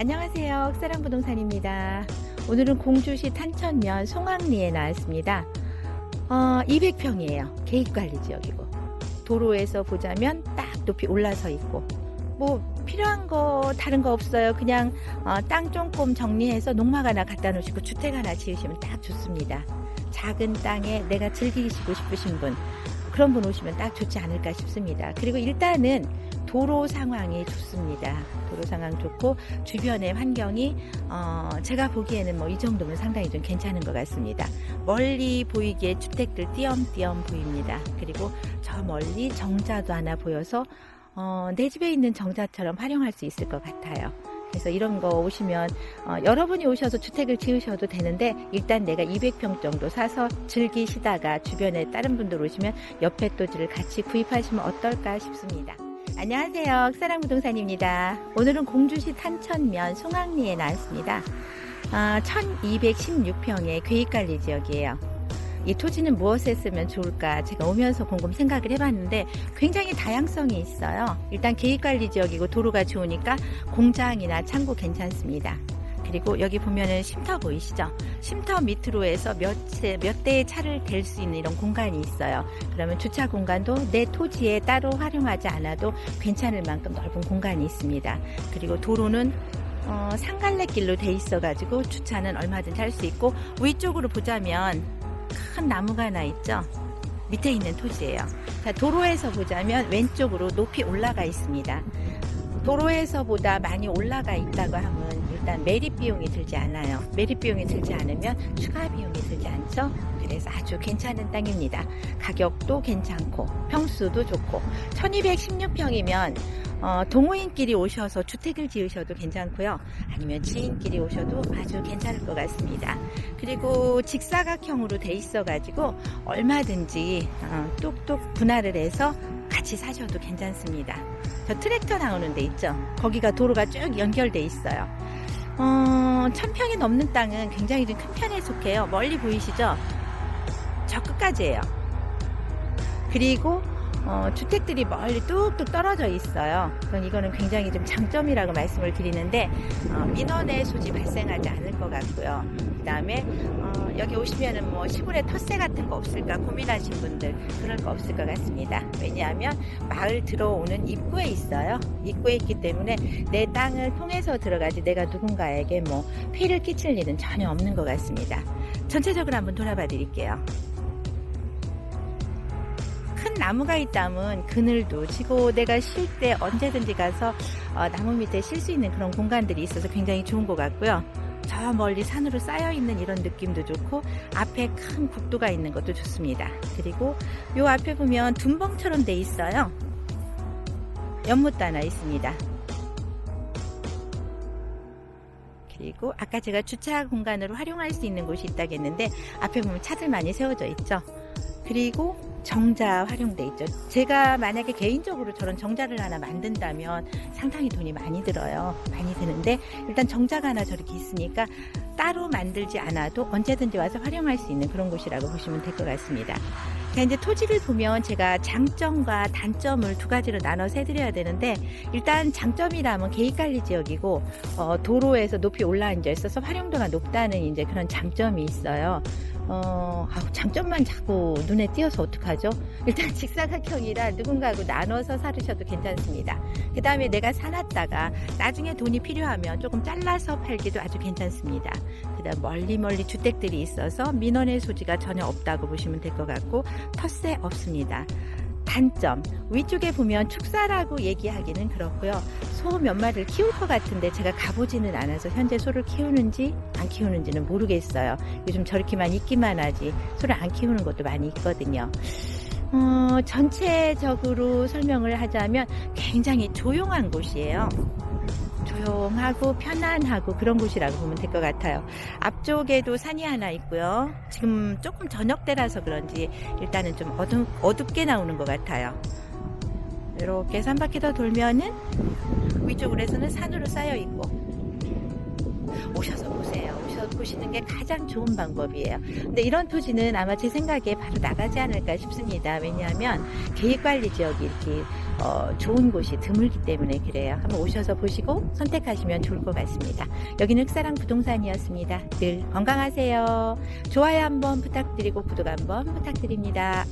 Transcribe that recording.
안녕하세요. 흑사랑 부동산입니다. 오늘은 공주시 탄천면 송악리에 나왔습니다. 어, 200평이에요. 계획관리 지역이고 도로에서 보자면 딱 높이 올라서 있고 뭐 필요한 거 다른 거 없어요. 그냥 어, 땅 조금 정리해서 농막 하나 갖다 놓으시고 주택 하나 지으시면 딱 좋습니다. 작은 땅에 내가 즐기시고 싶으신 분 그런 분 오시면 딱 좋지 않을까 싶습니다. 그리고 일단은 도로 상황이 좋습니다. 도로 상황 좋고 주변의 환경이 어, 제가 보기에는 뭐 이 정도면 상당히 좀 괜찮은 것 같습니다. 멀리 보이기에 주택들 띄엄띄엄 보입니다. 그리고 저 멀리 정자도 하나 보여서 어, 내 집에 있는 정자처럼 활용할 수 있을 것 같아요. 그래서 이런 거 오시면 어, 여러분이 오셔서 주택을 지으셔도 되는데 일단 내가 200평 정도 사서 즐기시다가 주변에 다른 분들 오시면 옆에 또지를 같이 구입하시면 어떨까 싶습니다. 안녕하세요. 흑사랑부동산입니다. 오늘은 공주시 탄천면 송악리에 나왔습니다. 아, 1216평의 계획관리 지역이에요. 이 토지는 무엇에 쓰면 좋을까 제가 오면서 곰곰 생각을 해봤는데 굉장히 다양성이 있어요. 일단 계획관리 지역이고 도로가 좋으니까 공장이나 창고 괜찮습니다. 그리고 여기 보면은 쉼터 보이시죠? 쉼터 밑으로 해서 몇, 세- 몇 대의 차를 댈 수 있는 이런 공간이 있어요. 그러면 주차 공간도 내 토지에 따로 활용하지 않아도 괜찮을 만큼 넓은 공간이 있습니다. 그리고 도로는 어, 상갈래길로 돼 있어가지고 주차는 얼마든지 할 수 있고 위쪽으로 보자면 큰 나무가 하나 있죠. 밑에 있는 토지예요. 자, 도로에서 보자면 왼쪽으로 높이 올라가 있습니다. 도로에서보다 많이 올라가 있다고 하면 일단 매립 비용이 들지 않아요. 매립 비용이 들지 않으면 추가 비용이 들지 않죠. 그래서 아주 괜찮은 땅입니다. 가격도 괜찮고 평수도 좋고 1216평이면 어, 동호인끼리 오셔서 주택을 지으셔도 괜찮고요. 아니면 지인끼리 오셔도 아주 괜찮을 것 같습니다. 그리고 직사각형으로 돼 있어가지고 얼마든지 어, 뚝뚝 분할을 해서 같이 사셔도 괜찮습니다. 저 트랙터 나오는 데 있죠. 거기가 도로가 쭉 연결돼 있어요. 어, 천평이 넘는 땅은 굉장히 좀 큰 편에 속해요. 멀리 보이시죠? 저 끝까지예요. 그리고 어, 주택들이 멀리 뚝뚝 떨어져 있어요. 그럼 이거는 굉장히 좀 장점이라고 말씀을 드리는데 어, 민원의 소지 발생하지 않을 것 같고요. 그 다음에 어, 여기 오시면은 뭐 시골에 텃세 같은 거 없을까 고민하신 분들 그럴 거 없을 것 같습니다. 왜냐하면 마을 들어오는 입구에 있어요. 입구에 있기 때문에 내 땅을 통해서 들어가지 내가 누군가에게 뭐 피해를 끼칠 일은 전혀 없는 것 같습니다. 전체적으로 한번 돌아봐 드릴게요. 큰 나무가 있다면 그늘도 지고 내가 쉴 때 언제든지 가서 어, 나무 밑에 쉴 수 있는 그런 공간들이 있어서 굉장히 좋은 것 같고요. 저 멀리 산으로 쌓여 있는 이런 느낌도 좋고 앞에 큰 국도가 있는 것도 좋습니다. 그리고 요 앞에 보면 둔벙처럼 돼 있어요. 연못도 하나 있습니다. 그리고 아까 제가 주차 공간으로 활용할 수 있는 곳이 있다고 했는데 앞에 보면 차들 많이 세워져 있죠. 그리고 정자 활용돼 있죠. 제가 만약에 개인적으로 저런 정자를 하나 만든다면 상당히 돈이 많이 들어요. 많이 드는데 일단 정자가 하나 저렇게 있으니까 따로 만들지 않아도 언제든지 와서 활용할 수 있는 그런 곳이라고 보시면 될 것 같습니다. 자, 이제 토지를 보면 제가 장점과 단점을 두 가지로 나눠서 해드려야 되는데 일단 장점이라면 계획관리 지역이고 어, 도로에서 높이 올라앉아 있어서 활용도가 높다는 이제 그런 장점이 있어요. 어, 장점만 자꾸 눈에 띄어서 어떡하죠? 일단 직사각형이라 누군가하고 나눠서 사르셔도 괜찮습니다. 그 다음에 내가 사놨다가 나중에 돈이 필요하면 조금 잘라서 팔기도 아주 괜찮습니다. 그 다음 멀리 멀리 주택들이 있어서 민원의 소지가 전혀 없다고 보시면 될 것 같고 텃세 없습니다. 단점 위쪽에 보면 축사라고 얘기하기는 그렇고요. 소 몇 마리를 키울 것 같은데 제가 가보지는 않아서 현재 소를 키우는지 안 키우는지는 모르겠어요. 요즘 저렇게만 있기만 하지 소를 안 키우는 것도 많이 있거든요. 어, 전체적으로 설명을 하자면 굉장히 조용한 곳이에요. 조용하고 편안하고 그런 곳이라고 보면 될 것 같아요. 앞쪽에도 산이 하나 있고요. 지금 조금 저녁 때라서 그런지 일단은 좀 어둡, 어둡게 나오는 것 같아요. 이렇게 산 바퀴 더 돌면은 위쪽으로 해서는 산으로 쌓여 있고 오셔서 보세요. 오셔서 보시는 게 가장 좋은 방법이에요. 근데 이런 토지는 아마 제 생각에 바로 나가지 않을까 싶습니다. 왜냐하면 계획관리 지역이 이렇게 어, 좋은 곳이 드물기 때문에 그래요. 한번 오셔서 보시고 선택하시면 좋을 것 같습니다. 여기는 흑사랑 부동산이었습니다. 늘 건강하세요. 좋아요 한번 부탁드리고 구독 한번 부탁드립니다.